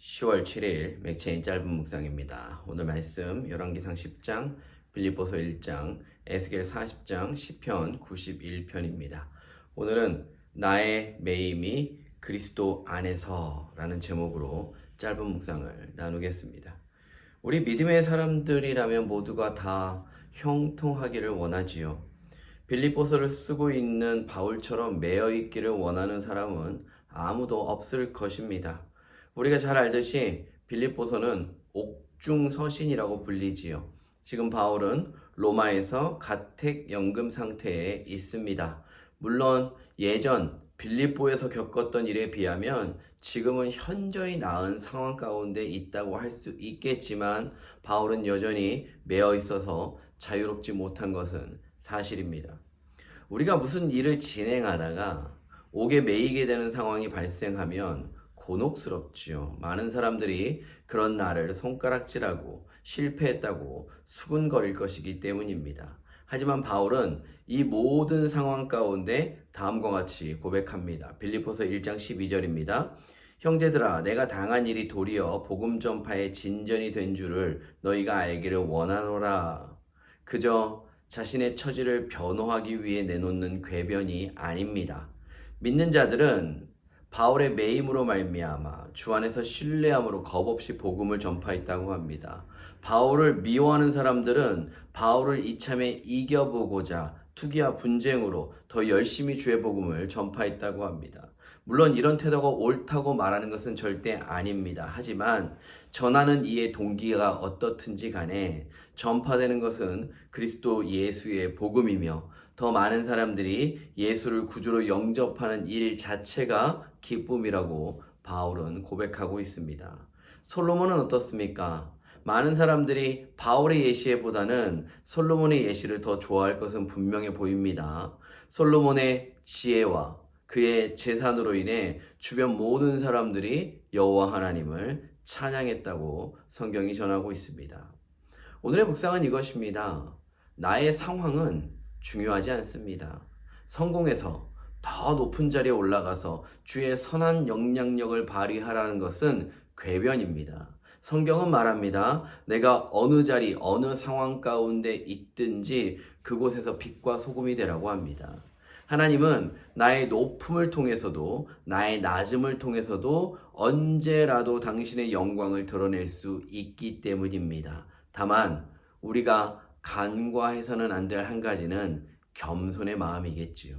10월 7일 맥체인 짧은 묵상입니다. 오늘 말씀 열왕기상 10장, 빌립보서 1장, 에스겔 40장, 시편 91편입니다. 오늘은 나의 매임이 그리스도 안에서라는 제목으로 짧은 묵상을 나누겠습니다. 우리 믿음의 사람들이라면 모두가 다 형통하기를 원하지요. 빌립보서를 쓰고 있는 바울처럼 매여 있기를 원하는 사람은 아무도 없을 것입니다. 우리가 잘 알듯이 빌립보서는 옥중서신이라고 불리지요. 지금 바울은 로마에서 가택 연금 상태에 있습니다. 물론 예전 빌립보에서 겪었던 일에 비하면 지금은 현저히 나은 상황 가운데 있다고 할 수 있겠지만 바울은 여전히 매어 있어서 자유롭지 못한 것은 사실입니다. 우리가 무슨 일을 진행하다가 옥에 매이게 되는 상황이 발생하면 곤혹스럽지요. 많은 사람들이 그런 나를 손가락질하고 실패했다고 수군거릴 것이기 때문입니다. 하지만 바울은 이 모든 상황 가운데 다음과 같이 고백합니다. 빌립보서 1장 12절입니다. 형제들아 내가 당한 일이 도리어 복음 전파의 진전이 된 줄을 너희가 알기를 원하노라. 그저 자신의 처지를 변호하기 위해 내놓는 궤변이 아닙니다. 믿는 자들은 바울의 매임으로 말미암아 주 안에서 신뢰함으로 겁없이 복음을 전파했다고 합니다. 바울을 미워하는 사람들은 바울을 이참에 이겨보고자 투기와 분쟁으로 더 열심히 주의 복음을 전파했다고 합니다. 물론 이런 태도가 옳다고 말하는 것은 절대 아닙니다. 하지만 전하는 이의 동기가 어떻든지 간에 전파되는 것은 그리스도 예수의 복음이며 더 많은 사람들이 예수를 구주로 영접하는 일 자체가 기쁨이라고 바울은 고백하고 있습니다. 솔로몬은 어떻습니까? 많은 사람들이 바울의 예시보다는 솔로몬의 예시를 더 좋아할 것은 분명해 보입니다. 솔로몬의 지혜와 그의 재산으로 인해 주변 모든 사람들이 여호와 하나님을 찬양했다고 성경이 전하고 있습니다. 오늘의 묵상은 이것입니다. 나의 상황은 중요하지 않습니다. 성공해서 더 높은 자리에 올라가서 주의 선한 영향력을 발휘하라는 것은 궤변입니다. 성경은 말합니다. 내가 어느 자리, 어느 상황 가운데 있든지 그곳에서 빛과 소금이 되라고 합니다. 하나님은 나의 높음을 통해서도 나의 낮음을 통해서도 언제라도 당신의 영광을 드러낼 수 있기 때문입니다. 다만 우리가 간과해서는 안 될 한 가지는 겸손의 마음이겠지요.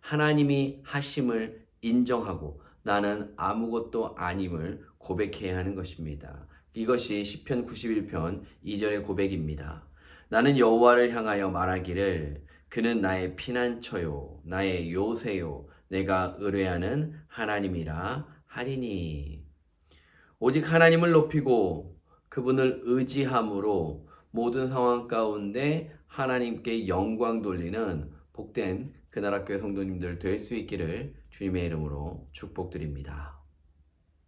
하나님이 하심을 인정하고 나는 아무것도 아님을 고백해야 하는 것입니다. 이것이 시편 91편 2절의 고백입니다. 나는 여호와를 향하여 말하기를 그는 나의 피난처요 나의 요새요 내가 의뢰하는 하나님이라 하리니 오직 하나님을 높이고 그분을 의지함으로 모든 상황 가운데 하나님께 영광 돌리는 복된 그 나라 교회 성도님들 될 수 있기를 주님의 이름으로 축복드립니다.